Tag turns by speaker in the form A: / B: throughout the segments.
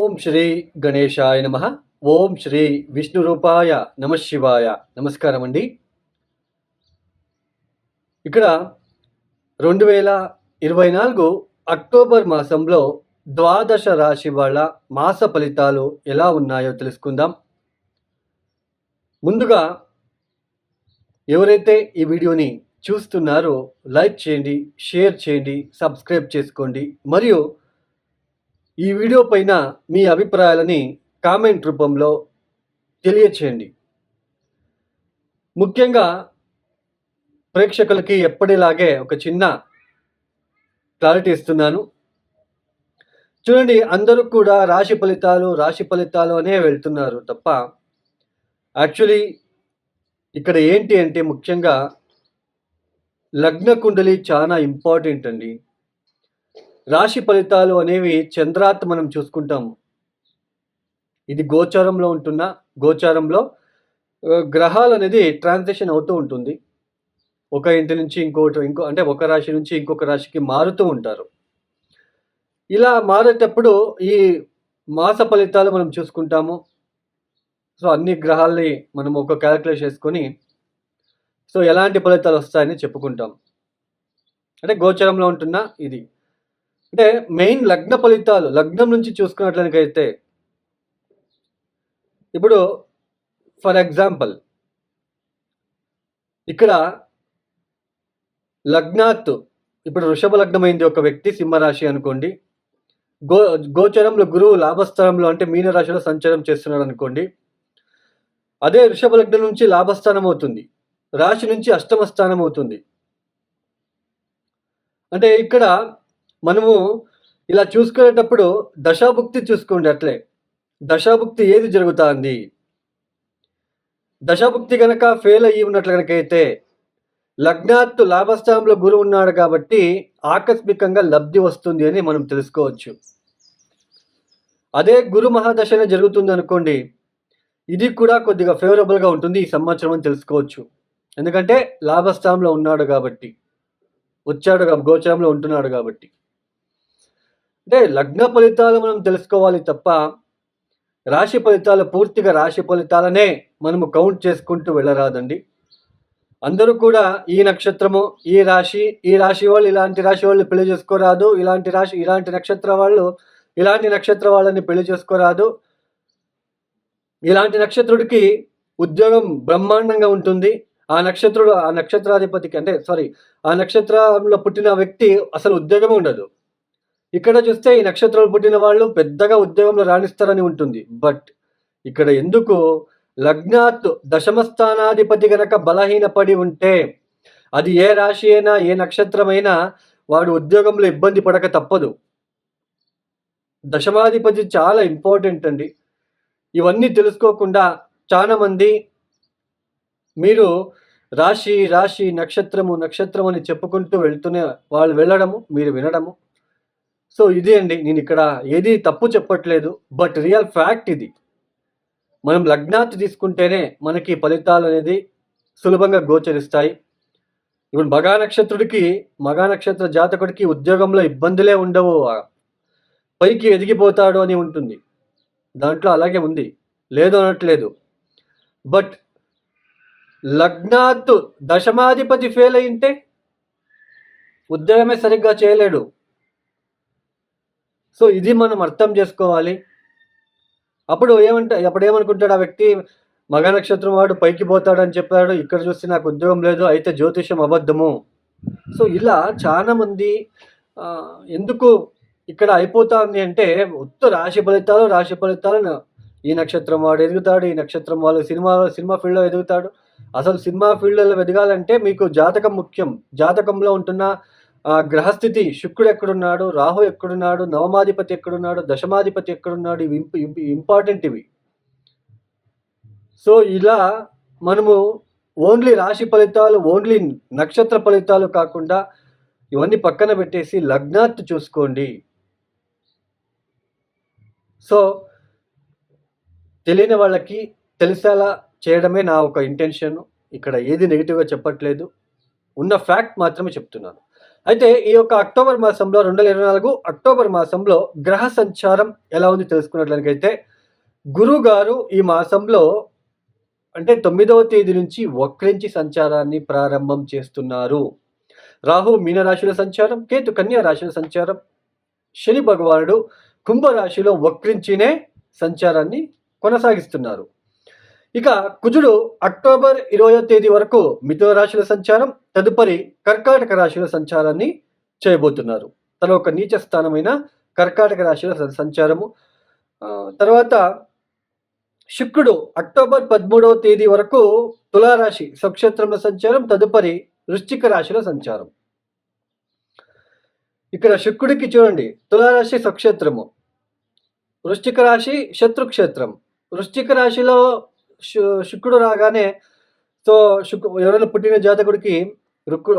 A: ఓం శ్రీ గణేశాయ నమ. ఓం శ్రీ విష్ణు రూపాయ నమశివాయ నమస్కారం అండి ఇక్కడ రెండు వేల ఇరవై నాలుగు అక్టోబర్ మాసంలో ద్వాదశ రాశి వాళ్ళ మాస ఫలితాలు ఎలా ఉన్నాయో తెలుసుకుందాం. ముందుగా ఎవరైతే ఈ వీడియోని చూస్తున్నారో లైక్ చేయండి షేర్ చేయండి సబ్స్క్రైబ్ చేసుకోండి. మరియు ఈ వీడియో పైన మీ అభిప్రాయాలని కామెంట్ రూపంలో తెలియచేయండి. ముఖ్యంగా ప్రేక్షకులకి ఎప్పటిలాగే ఒక చిన్న క్లారిటీ ఇస్తున్నాను. చూడండి అందరూ కూడా రాశి ఫలితాలు రాశి ఫలితాలు అనే వెళ్తున్నారు తప్ప యాక్చువల్లీ ఇక్కడ ఏంటి అంటే ముఖ్యంగా లగ్న కుండలి చాలా ఇంపార్టెంట్ అండి. రాశి ఫలితాలు అనేవి చంద్రాత్ మనం చూసుకుంటాము. ఇది గోచారంలో ఉంటున్న గోచారంలో గ్రహాలు అనేది ట్రాన్సాక్షన్ అవుతూ ఉంటుంది. ఒక ఇంటి నుంచి ఇంకోటి ఇంకో అంటే ఒక రాశి నుంచి ఇంకొక రాశికి మారుతూ ఉంటారు. ఇలా మారేటప్పుడు ఈ మాస ఫలితాలు మనం చూసుకుంటాము. సో అన్ని గ్రహాల్ని మనం ఒక క్యాలిక్యులేట్ చేసుకొని సో ఎలాంటి ఫలితాలు వస్తాయని చెప్పుకుంటాం. అంటే గోచరంలో ఉంటున్న ఇది. అంటే మెయిన్ లగ్న ఫలితాలు లగ్నం నుంచి చూసుకున్నట్లయితే ఇప్పుడు ఫర్ ఎగ్జాంపుల్ ఇక్కడ లగ్నాత్ ఇప్పుడు వృషభ లగ్నమైంది ఒక వ్యక్తి సింహరాశి అనుకోండి. గో గోచరంలో గురువు లాభస్థానంలో అంటే మీనరాశిలో సంచారం చేస్తున్నాడు అనుకోండి. అదే వృషభ లగ్నం నుంచి లాభస్థానం అవుతుంది. రాశి నుంచి అష్టమ స్థానం అవుతుంది. అంటే ఇక్కడ మనము ఇలా చూసుకునేటప్పుడు దశాభుక్తి చూసుకోండి అట్లే. దశాభుక్తి ఏది జరుగుతుంది? దశాభుక్తి కనుక ఫెయిల్ అయ్యి ఉన్నట్లు కనుకైతే అయితే లగ్నాత్తు లాభస్థానంలో గురువు ఉన్నాడు కాబట్టి ఆకస్మికంగా లబ్ధి వస్తుంది అని మనం తెలుసుకోవచ్చు. అదే గురు మహాదశనే జరుగుతుంది అనుకోండి. ఇది కూడా కొద్దిగా ఫేవరబుల్గా ఉంటుంది ఈ సంవత్సరం అని తెలుసుకోవచ్చు. ఎందుకంటే లాభస్థానంలో ఉన్నాడు కాబట్టి వచ్చాడు గోచరంలో ఉంటున్నాడు కాబట్టి. అంటే లగ్న ఫలితాలు మనం తెలుసుకోవాలి తప్ప రాశి ఫలితాలు పూర్తిగా రాశి ఫలితాలనే మనము కౌంట్ చేసుకుంటూ వెళ్ళరాదండి. అందరూ కూడా ఈ నక్షత్రము ఈ రాశి ఈ రాశి వాళ్ళు ఇలాంటి రాశి వాళ్ళు పెళ్ళి చేసుకోరాదు ఇలాంటి రాశి ఇలాంటి నక్షత్ర వాళ్ళు ఇలాంటి నక్షత్ర వాళ్ళని పెళ్ళి చేసుకోరాదు. ఇలాంటి నక్షత్రుడికి ఉద్యోగం బ్రహ్మాండంగా ఉంటుంది. ఆ నక్షత్రుడు ఆ నక్షత్రాధిపతికి అంటే సారీ ఆ నక్షత్రంలో పుట్టిన వ్యక్తి అసలు ఉద్యోగమే ఉండదు. ఇక్కడ చూస్తే ఈ నక్షత్రాలు పుట్టిన వాళ్ళు పెద్దగా ఉద్యోగంలో రాణిస్తారని ఉంటుంది. బట్ ఇక్కడ ఎందుకు? లగ్నాత్ దశమస్థానాధిపతి గనక బలహీనపడి ఉంటే అది ఏ రాశి అయినా ఏ నక్షత్రమైనా వాడు ఉద్యోగంలో ఇబ్బంది పడక తప్పదు. దశమాధిపతి చాలా ఇంపార్టెంట్ అండి. ఇవన్నీ తెలుసుకోకుండా చాలా మంది మీరు రాశి రాశి నక్షత్రము నక్షత్రం అని చెప్పుకుంటూ వెళ్తూనే వాళ్ళు వెళ్ళడము మీరు వినడము సో ఇది అండి నేను ఇక్కడ ఏది తప్పు చెప్పట్లేదు బట్ రియల్ ఫ్యాక్ట్ ఇది. మనం లగ్నాత్ తీసుకుంటేనే మనకి ఫలితాలు అనేది సులభంగా గోచరిస్తాయి. ఇప్పుడు మగా నక్షత్రుడికి మగా నక్షత్ర జాతకుడికి ఉద్యోగంలో ఇబ్బందులే ఉండవు. పైకి ఎదిగిపోతాడు అని ఉంటుంది. దాంట్లో అలాగే ఉంది. లేదు అనట్లేదు. బట్ లగ్నాత్ దశమాధిపతి ఫెయిల్ అయింటే ఉద్యోగమే సరిగ్గా చేయలేడు. సో ఇది మనం అర్థం చేసుకోవాలి. అప్పుడు ఏమంటే అప్పుడు ఏమనుకుంటాడు ఆ వ్యక్తి? మగ నక్షత్రం వాడు పైకి పోతాడని చెప్పాడు. ఇక్కడ చూస్తే నాకు ఉద్యోగం లేదు. అయితే జ్యోతిషం అబద్ధము. సో ఇలా చాలా మంది ఎందుకు ఇక్కడ అయిపోతుంది అంటే ఉత్త రాశి ఫలితాలు రాశి ఫలితాలు ఈ నక్షత్రం వాడు ఎదుగుతాడు. ఈ నక్షత్రం వాళ్ళు సినిమాలో సినిమా ఫీల్డ్లో ఎదుగుతాడు. అసలు సినిమా ఫీల్డ్లో ఎదగాలంటే మీకు జాతకం ముఖ్యం. జాతకంలో ఉంటున్న ఆ, గ్రహస్థితి శుక్రుడు ఎక్కడున్నాడు రాహు ఎక్కడున్నాడు నవమాధిపతి ఎక్కడున్నాడు దశమాధిపతి ఎక్కడున్నాడు ఇవి ఇంపార్టెంట్ ఇవి. సో ఇలా మనము ఓన్లీ రాశి ఫలితాలు ఓన్లీ నక్షత్ర ఫలితాలు కాకుండా ఇవన్నీ పక్కన పెట్టేసి లగ్నాత్ చూసుకోండి. సో తెలియని వాళ్ళకి తెలిసేలా చేయడమే నా ఒక ఇంటెన్షన్ ఇక్కడ ఏది నెగిటివ్గా చెప్పట్లేదు. ఉన్న ఫ్యాక్ట్ మాత్రమే చెప్తున్నాను. అయితే ఈ యొక్క అక్టోబర్ మాసంలో రెండు వేల ఇరవై నాలుగు అక్టోబర్ మాసంలో గ్రహ సంచారం ఎలా ఉంది తెలుసుకున్నట్లయితే గురువు గారు ఈ మాసంలో అంటే తొమ్మిదవ తేదీ నుంచి వక్రించి సంచారాన్ని ప్రారంభం చేస్తున్నారు. రాహు మీనరాశుల సంచారం కేతు కన్యా రాశుల సంచారం శని భగవానుడు కుంభరాశిలో వక్రించినే సంచారాన్ని కొనసాగిస్తున్నారు. ఇక కుజుడు అక్టోబర్ ఇరవయో తేదీ వరకు మిథున రాశుల సంచారం తదుపరి కర్కాటక రాశుల సంచారాన్ని చేయబోతున్నారు. తన ఒక నీచ స్థానమైన కర్కాటక రాశుల స- సంచారము. తర్వాత శుక్రుడు అక్టోబర్ పదమూడవ తేదీ వరకు తులారాశి స్వక్షేత్రంలో సంచారం తదుపరి వృశ్చిక రాశిలో సంచారం. ఇక్కడ శుక్రుడికి చూడండి తులారాశి స్వక్షేత్రము వృశ్చిక రాశి శత్రుక్షేత్రం. వృశ్చిక రాశిలో శుక్రుడు రాగానే సో శుక్రు ఎవరైనా పుట్టిన జాతకుడికి రుక్కు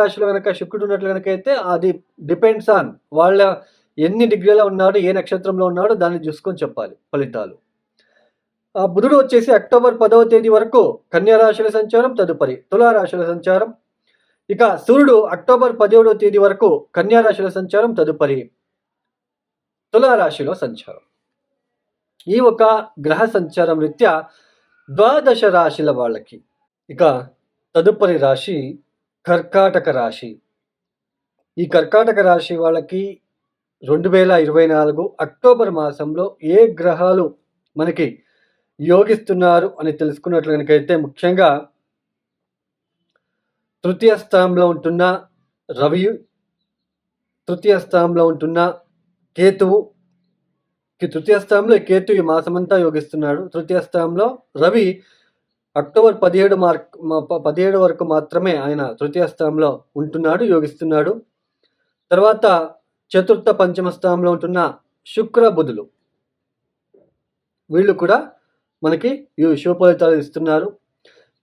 A: రాశిలో కనుక శుక్రుడు ఉన్నట్లు కనుక అయితే అది డిపెండ్స్ ఆన్ వాళ్ళ ఎన్ని డిగ్రీలో ఉన్నాడు ఏ నక్షత్రంలో ఉన్నాడో దాన్ని చూసుకొని చెప్పాలి ఫలితాలు. ఆ బుధుడు వచ్చేసి అక్టోబర్ పదవ తేదీ వరకు కన్యా రాశుల సంచారం తదుపరి తులారాశుల సంచారం. ఇక సూర్యుడు అక్టోబర్ పదిహేడవ తేదీ వరకు కన్యా రాశుల సంచారం తదుపరి తులారాశిలో సంచారం. ఈ ఒక గ్రహ సంచారం రీత్యా ద్వాదశ రాశుల వాళ్ళకి. ఇక తదుపరి రాశి కర్కాటక రాశి. ఈ కర్కాటక రాశి వాళ్ళకి రెండు వేల ఇరవై నాలుగు అక్టోబర్ మాసంలో ఏ గ్రహాలు మనకి యోగిస్తున్నారు అని తెలుసుకున్నట్లు కనుకైతే ముఖ్యంగా తృతీయ స్థానంలో ఉంటున్న రవి తృతీయ స్థానంలో ఉంటున్న కేతువు తృతీయ స్థానంలో కేతు ఈ మాసమంతా యోగిస్తున్నాడు. తృతీయ స్థానంలో రవి అక్టోబర్ పదిహేడు మార్క్ పదిహేడు వరకు మాత్రమే ఆయన తృతీయ స్థానంలో ఉంటున్నాడు యోగిస్తున్నాడు. తర్వాత చతుర్థ పంచమ స్థానంలో ఉంటున్న శుక్ర బుధులు. వీళ్ళు కూడా మనకి ఈ శుభ ఫలితాలు ఇస్తున్నారు.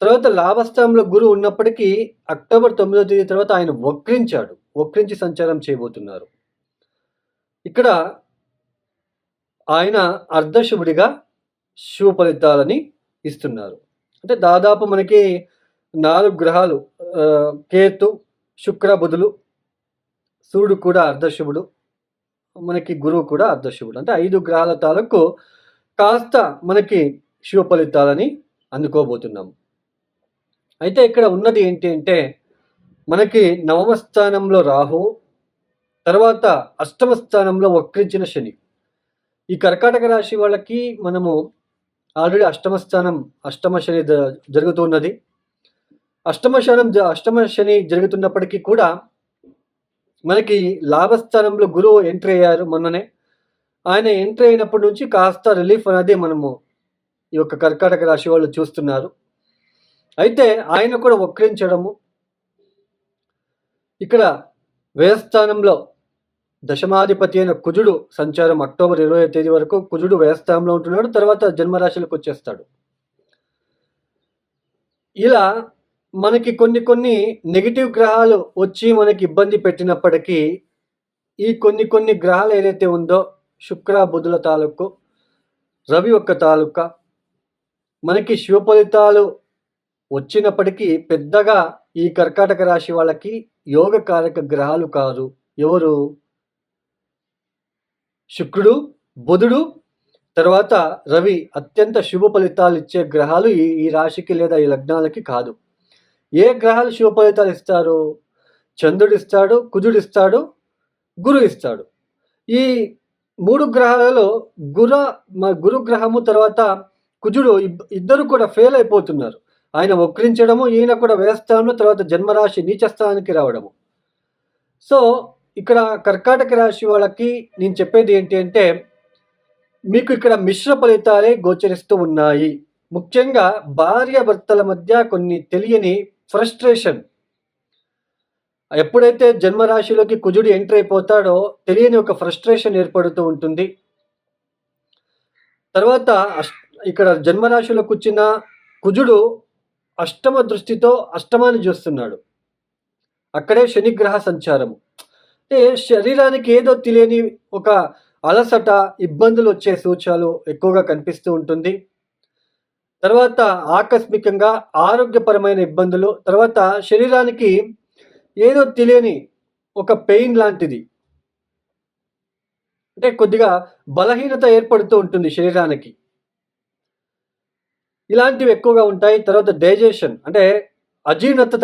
A: తర్వాత లాభస్థానంలో గురువు ఉన్నప్పటికీ అక్టోబర్ తొమ్మిదో తేదీ తర్వాత ఆయన వక్రించాడు. వక్రించి సంచారం చేయబోతున్నారు. ఇక్కడ ఆయన అర్ధశుభుడిగా శుభ ఫలితాలని ఇస్తున్నారు. అంటే దాదాపు మనకి నాలుగు గ్రహాలు కేతు శుక్ర బుధులు సూర్యుడు కూడా అర్ధశుభుడు మనకి గురువు కూడా అర్ధశుభుడు. అంటే ఐదు గ్రహాల తాలూకు కాస్త మనకి శివ ఫలితాలని అందుకోబోతున్నాం. అయితే ఇక్కడ ఉన్నది ఏంటి అంటే మనకి నవమ స్థానంలో రాహు తర్వాత అష్టమ స్థానంలో వక్రించిన శని. ఈ కర్కాటక రాశి వాళ్ళకి మనము ఆల్రెడీ అష్టమ స్థానం అష్టమ శని జరుగుతున్నది. అష్టమ శనం జ- అష్టమ శని జరుగుతున్నప్పటికీ కూడా మనకి లాభస్థానంలో గురువు ఎంట్రీ అయ్యారు మొన్ననే. ఆయన ఎంట్రీ అయినప్పటి నుంచి కాస్త రిలీఫ్ అనేది మనము ఈ యొక్క కర్కాటక రాశి వాళ్ళు చూస్తున్నారు. అయితే ఆయన కూడా వక్రించడము. ఇక్కడ వ్యయస్థానంలో దశమాధిపతి అయిన కుజుడు సంచారం అక్టోబర్ ఇరవై తేదీ వరకు కుజుడు వ్యయస్థానంలో ఉంటున్నాడు తర్వాత జన్మరాశులకు వచ్చేస్తాడు. ఇలా మనకి కొన్ని కొన్ని నెగిటివ్ గ్రహాలు వచ్చి మనకి ఇబ్బంది పెట్టినప్పటికీ ఈ కొన్ని కొన్ని గ్రహాలు ఏదైతే ఉందో శుక్ర బుధుల తాలూకు రవి ఒక్క తాలూకా మనకి శివ ఫలితాలు వచ్చినప్పటికీ పెద్దగా ఈ కర్కాటక రాశి వాళ్ళకి యోగకారక గ్రహాలు కాదు. ఎవరు? శుక్రుడు బుధుడు తర్వాత రవి అత్యంత శుభ ఫలితాలు ఇచ్చే గ్రహాలు ఈ ఈ రాశికి లేదా ఈ లగ్నాలకి కాదు. ఏ గ్రహాలు శుభ ఫలితాలు ఇస్తారు? చంద్రుడు ఇస్తాడు కుజుడు ఇస్తాడు గురు ఇస్తాడు. ఈ మూడు గ్రహాలలో గుర మ- గురు గ్రహము తర్వాత కుజుడు ఇద్దరు కూడా ఫెయిల్ అయిపోతున్నారు. ఆయన వక్రించడము ఈయన కూడా వేస్తాను తర్వాత జన్మరాశి నీచస్థానానికి రావడము. సో ఇక్కడ కర్కాటక రాశి వాళ్ళకి నేను చెప్పేది ఏంటి అంటే మీకు ఇక్కడ మిశ్ర ఫలితాలే గోచరిస్తూ ఉన్నాయి. ముఖ్యంగా భార్య భర్తల మధ్య కొన్ని తెలియని ఫ్రస్ట్రేషన్. ఎప్పుడైతే జన్మరాశిలోకి కుజుడు ఎంటర్ అయిపోతాడో తెలియని ఒక ఫ్రస్ట్రేషన్ ఏర్పడుతూ ఉంటుంది. తర్వాత అష్- ఇక్కడ జన్మరాశిలో కూర్చున్న కుజుడు అష్టమ దృష్టితో అష్టమాన్ని చూస్తున్నాడు. అక్కడే శనిగ్రహ సంచారము. అంటే శరీరానికి ఏదో తెలియని ఒక అలసట ఇబ్బందులు వచ్చే సూచనలు ఎక్కువగా కనిపిస్తూ ఉంటుంది. తర్వాత ఆకస్మికంగా ఆరోగ్యపరమైన ఇబ్బందులు తర్వాత శరీరానికి ఏదో తెలియని ఒక పెయిన్ లాంటిది. అంటే కొద్దిగా బలహీనత ఏర్పడుతూ ఉంటుంది శరీరానికి. ఇలాంటివి ఎక్కువగా ఉంటాయి. తర్వాత డైజెషన్ అంటే అజీర్ణత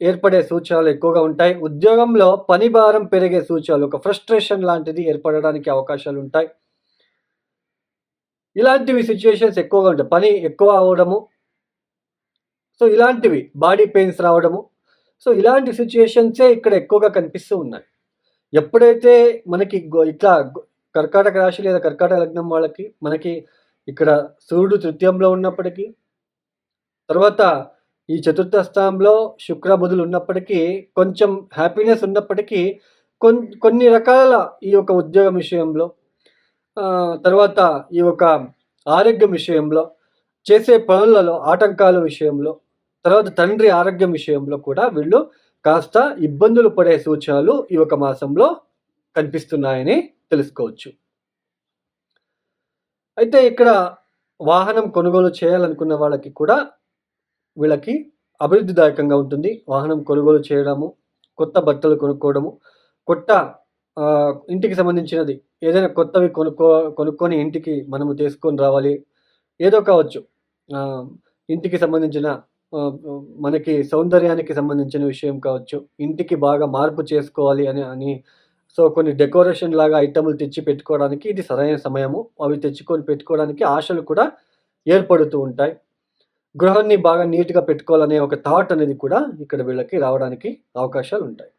A: ఏర్పడే సూచనలు ఎక్కువగా ఉంటాయి. ఉద్యోగంలో పని భారం పెరిగే సూచనలు ఒక ఫ్రస్ట్రేషన్ లాంటిది ఏర్పడడానికి అవకాశాలు ఉంటాయి. ఇలాంటివి సిచ్యువేషన్స్ ఎక్కువగా ఉంటాయి. పని ఎక్కువ అవడము. సో ఇలాంటివి బాడీ పెయిన్స్ రావడము. సో ఇలాంటి సిచ్యువేషన్సే ఇక్కడ ఎక్కువగా కనిపిస్తూ ఉన్నాయి. ఎప్పుడైతే మనకి ఇట్లా కర్కాటక రాశి లేదా కర్కాటక లగ్నం వాళ్ళకి మనకి ఇక్కడ సూర్యుడు తృతీయంలో ఉన్నప్పటికీ తర్వాత ఈ చతుర్థ స్థానంలో శుక్ర బుధులు ఉన్నప్పటికీ కొంచెం హ్యాపీనెస్ ఉన్నప్పటికీ కొన్ కొన్ని రకాల ఈ యొక్క ఉద్యోగం విషయంలో తర్వాత ఈ యొక్క ఆరోగ్యం విషయంలో చేసే పనులలో ఆటంకాల విషయంలో తర్వాత తండ్రి ఆరోగ్యం విషయంలో కూడా వీళ్ళు కాస్త ఇబ్బందులు పడే సూచనలు ఈ యొక్క మాసంలో కనిపిస్తున్నాయని తెలుసుకోవచ్చు. అయితే ఇక్కడ వాహనం కొనుగోలు చేయాలనుకున్న వాళ్ళకి కూడా వీళ్ళకి అభివృద్ధిదాయకంగా ఉంటుంది. వాహనం కొనుగోలు చేయడము కొత్త బట్టలు కొనుక్కోవడము కొత్త ఇంటికి సంబంధించినది. ఏదైనా కొత్తవి కొనుక్కో కొనుక్కొని ఇంటికి మనము తీసుకొని రావాలి. ఏదో కావచ్చు. ఇంటికి సంబంధించిన మనకి సౌందర్యానికి సంబంధించిన విషయం కావచ్చు. ఇంటికి బాగా మార్పు చేసుకోవాలి అని అని సో కొన్ని డెకరేషన్ లాగా ఐటములు తెచ్చి పెట్టుకోవడానికి ఇది సరైన సమయము. అవి తెచ్చుకొని పెట్టుకోవడానికి ఆశలు కూడా ఏర్పడుతూ ఉంటాయి. గృహాన్ని బాగా నీట్గా పెట్టుకోవాలనే ఒక థాట్ అనేది కూడా ఇక్కడ వీళ్ళకి రావడానికి అవకాశాలు ఉంటాయి.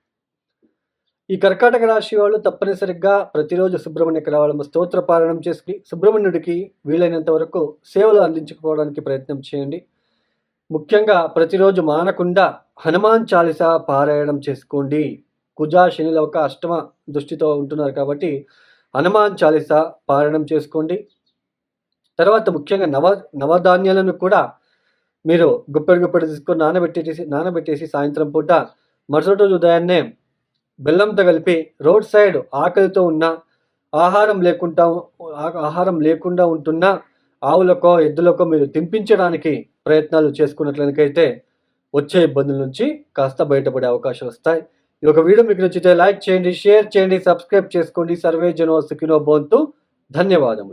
A: ఈ కర్కాటక రాశి వాళ్ళు తప్పనిసరిగా ప్రతిరోజు సుబ్రహ్మణ్య రావడం స్తోత్ర పారాయణం చేసుకుని సుబ్రహ్మణ్యుడికి వీలైనంత వరకు సేవలు అందించుకోవడానికి ప్రయత్నం చేయండి. ముఖ్యంగా ప్రతిరోజు మానకుండా హనుమాన్ చాలీస పారాయణం చేసుకోండి. కుజా శనిల ఒక అష్టమ దృష్టితో ఉంటున్నారు కాబట్టి హనుమాన్ చాలీస పారాయణం చేసుకోండి. తర్వాత ముఖ్యంగా నవ నవధాన్యాలను కూడా మీరు గుప్పెడు గుప్పెడు తీసుకొని నానబెట్టేసి నానబెట్టేసి సాయంత్రం పూట మరుసటి రోజు ఉదయాన్నే బెల్లంతో కలిపి రోడ్ సైడ్ ఆకలితో ఉన్న ఆహారం లేకుండా ఆహారం లేకుండా ఉంటున్న ఆవులకో ఎద్దులకో మీరు తినిపించడానికి ప్రయత్నాలు చేసుకున్నట్లయితే వచ్చే ఇబ్బందుల నుంచి కాస్త బయటపడే అవకాశాలు వస్తాయి. ఈ ఒక వీడియో మీకు నచ్చితే లైక్ చేయండి షేర్ చేయండి సబ్స్క్రైబ్ చేసుకోండి. సర్వే జనో సుఖినో బోంతు ధన్యవాదములు.